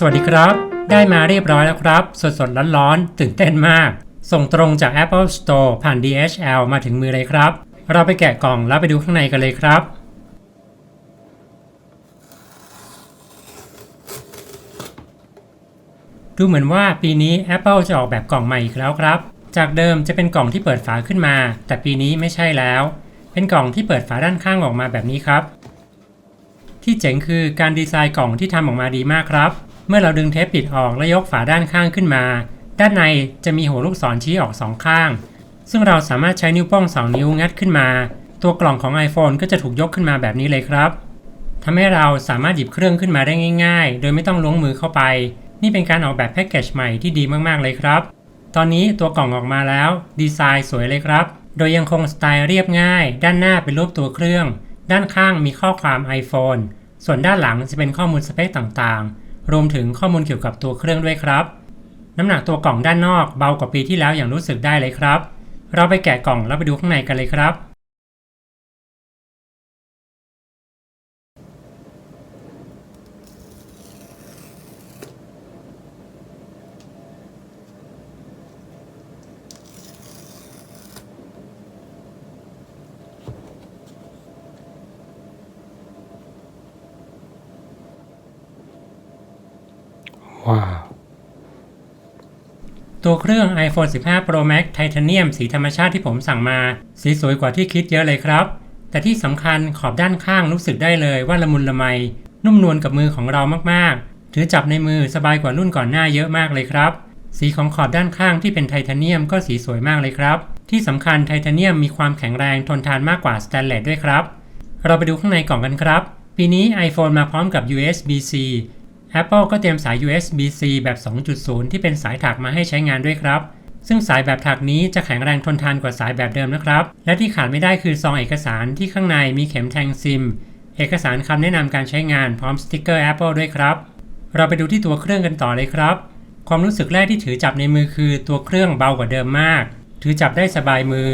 สวัสดีครับ ได้มาเรียบร้อยแล้วครับ สดสดๆร้อนๆตื่นเต้นมาก ส่งตรงจาก Apple Store ผ่าน DHL มาถึงมือเลยครับ เราไปแกะกล่องแล้วไปดูข้างในกันเลยครับ ดูเหมือนว่าปีนี้ Apple จะออกแบบกล่องใหม่อีกแล้วครับ จากเดิมจะเป็นกล่องที่เปิดฝาขึ้นมา แต่ปีนี้ไม่ใช่แล้ว เป็นกล่องที่เปิดฝาด้านข้างออกมาแบบนี้ครับที่เจ๋งคือการดีไซน์กล่องที่ทำออกมาดีมากครับ เมื่อเราดึงเทปปิดออกและยกฝาด้านข้างขึ้นมา ด้านในจะมีหัวลูกศรชี้ออกสองข้าง ซึ่งเราสามารถใช้นิ้วโป้งสองนิ้วงัดขึ้นมา ตัวกล่องของ iPhone ก็จะถูกยกขึ้นมาแบบนี้เลยครับทำให้เราสามารถหยิบเครื่องขึ้นมาได้ง่าย ๆ โดยไม่ต้องล้วงมือเข้าไป นี่เป็นการออกแบบแพ็กเกจใหม่ที่ดีมากๆเลยครับ ตอนนี้ตัวกล่องออกมาแล้ว ดีไซน์สวยเลยครับ โดยยังคงสไตล์เรียบง่าย ด้านหน้าเป็นรูปตัวเครื่อง ด้านข้างมีข้อความ iPhone ส่วนด้านหลังจะเป็นข้อมูลสเปคต่างๆ รวมถึงข้อมูลเกี่ยวกับตัวเครื่องด้วยครับ น้ำหนักตัวกล่องด้านนอกเบากว่าปีที่แล้วอย่างรู้สึกได้เลยครับ เราไปแกะกล่องแล้วไปดูข้างในกันเลยครับ ว้าวตัวเครื่อง iPhone 15 Pro Max Titanium สีธรรมชาติที่ผมสั่งมา สีสวยกว่าที่คิดเยอะเลยครับ แต่ที่สำคัญขอบด้านข้างรู้สึกได้เลยว่าละมุนละไม นุ่มนวลกับมือของเรามากๆ ถือจับในมือสบายกว่ารุ่นก่อนหน้าเยอะมากเลยครับ สีของขอบด้านข้างที่เป็นไทเทเนียมก็สีสวยมากเลยครับ ที่สำคัญไทเทเนียมมีความแข็งแรงทนทานมากกว่าสแตนเลสด้วยครับ เราไปดูข้างในกล่องกันครับ ปีนี้ iPhone มาพร้อมกับ USB-C Apple ก็เตรียมสาย USB-C แบบ 2.0 ที่เป็นสายถักมาให้ใช้งานด้วยครับ ซึ่งสายแบบถักนี้จะแข็งแรงทนทานกว่าสายแบบเดิมนะครับ และที่ขาดไม่ได้คือซองเอกสารที่ข้างในมีเข็มแทงซิม เอกสารคำแนะนำการใช้งานพร้อมสติกเกอร์ Apple ด้วยครับ เราไปดูที่ตัวเครื่องกันต่อเลยครับ ความรู้สึกแรกที่ถือจับในมือคือตัวเครื่องเบากว่าเดิมมาก ถือจับได้สบายมือ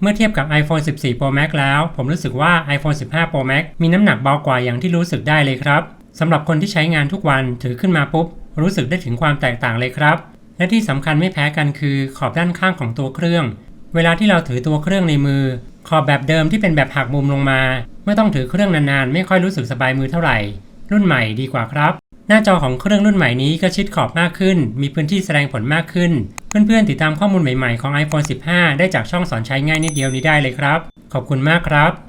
เมื่อเทียบกับ iPhone 14 Pro Max แล้ว ผมรู้สึกว่า iPhone 15 Pro Max มีน้ำหนักเบากว่าอย่างที่รู้สึกได้เลยครับสำหรับคนที่ใช้งานทุกวันถือขึ้นมาปุ๊บ รู้สึกได้ถึงความแตกต่างเลยครับ และที่สำคัญไม่แพ้กันคือขอบด้านข้างของตัวเครื่อง เวลาที่เราถือตัวเครื่องในมือ ขอบแบบเดิมที่เป็นแบบหักมุมลงมาเมื่อต้องถือเครื่องนานๆ ไม่ค่อยรู้สึกสบายมือเท่าไหร่ รุ่นใหม่ดีกว่าครับ หน้าจอของเครื่องรุ่นใหม่นี้ก็ชิดขอบมากขึ้น มีพื้นที่แสดงผลมากขึ้น เพื่อนๆ ติดตามข้อมูลใหม่ๆของ iPhone 15 ได้จากช่องสอนใช้ง่ายนิดเดียวนี้ได้เลยครับ ขอบคุณมากครับ